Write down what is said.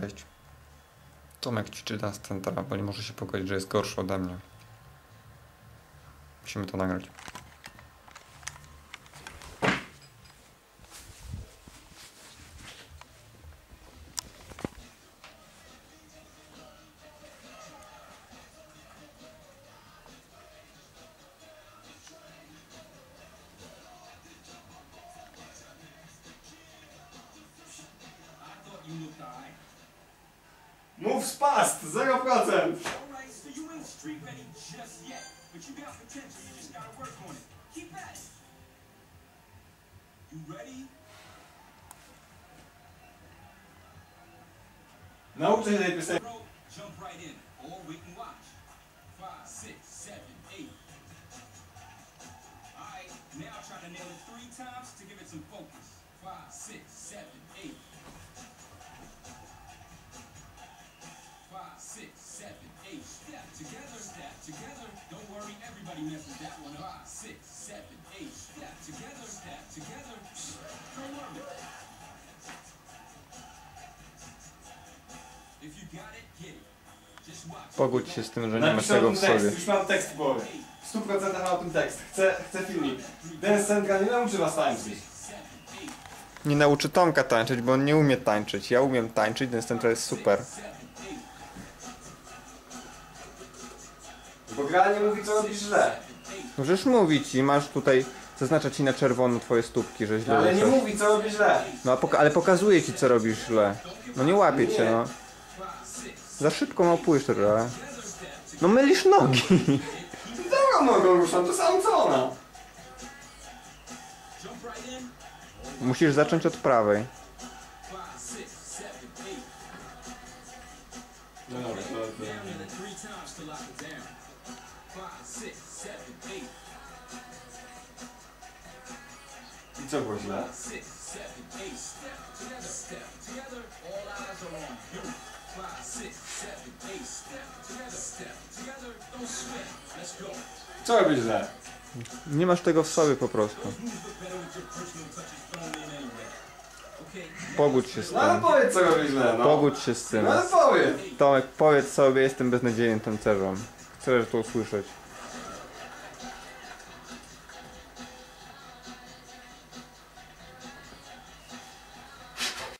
Cześć. Tomek ćwiczy Dance Centra, bo nie może się pogodzić, że jest gorszy ode mnie. Musimy to nagrać. Mów spast, 0%! Alright, so you ain't street ready just yet, but you got potential, you just gotta work on it. Keep at it. You ready? Nauczę się. Jump right in, or wait and watch. Five, six, seven, eight. Alright, now try to nail it three times to give it some focus. Five, six, seven, eight. Together. Don't worry, everybody messes that one up. Five, six, seven, eight. Step together, step together. Don't worry. If you got it, get it. Just watch. Pogódź się z tym, że nie masz tego w sobie. tekst, już mam tekst w głowie. W 100% mam o tym tekst. Chcę, chcę filmik. Dance Centra nie nauczy was tańczyć. Nie nauczy Tomka tańczyć, bo on nie umie tańczyć. Ja umiem tańczyć, Dance Centra jest super. Bo gra nie mówi co robisz źle. Możesz mówić i masz tutaj, zaznacza ci na czerwono twoje stópki, że źle Ale nie mówi co robisz źle. No a poka- ale pokazuje ci co robisz źle. No nie łapie cię, no. Za szybko małpujesz trochę. No mylisz nogi. Drugą nogą ruszam, to samo co ona. Musisz zacząć od prawej. No dobra, to... To I co było źle? Co robisz źle? Nie masz tego w sobie po prostu. Pogódź się z No ale tym. powiedz co robisz źle, no. Pogódź się z tym. No ale powiedz. Tomek, powiedz sobie, jestem beznadziejnym tancerzem. Chcę to usłyszeć.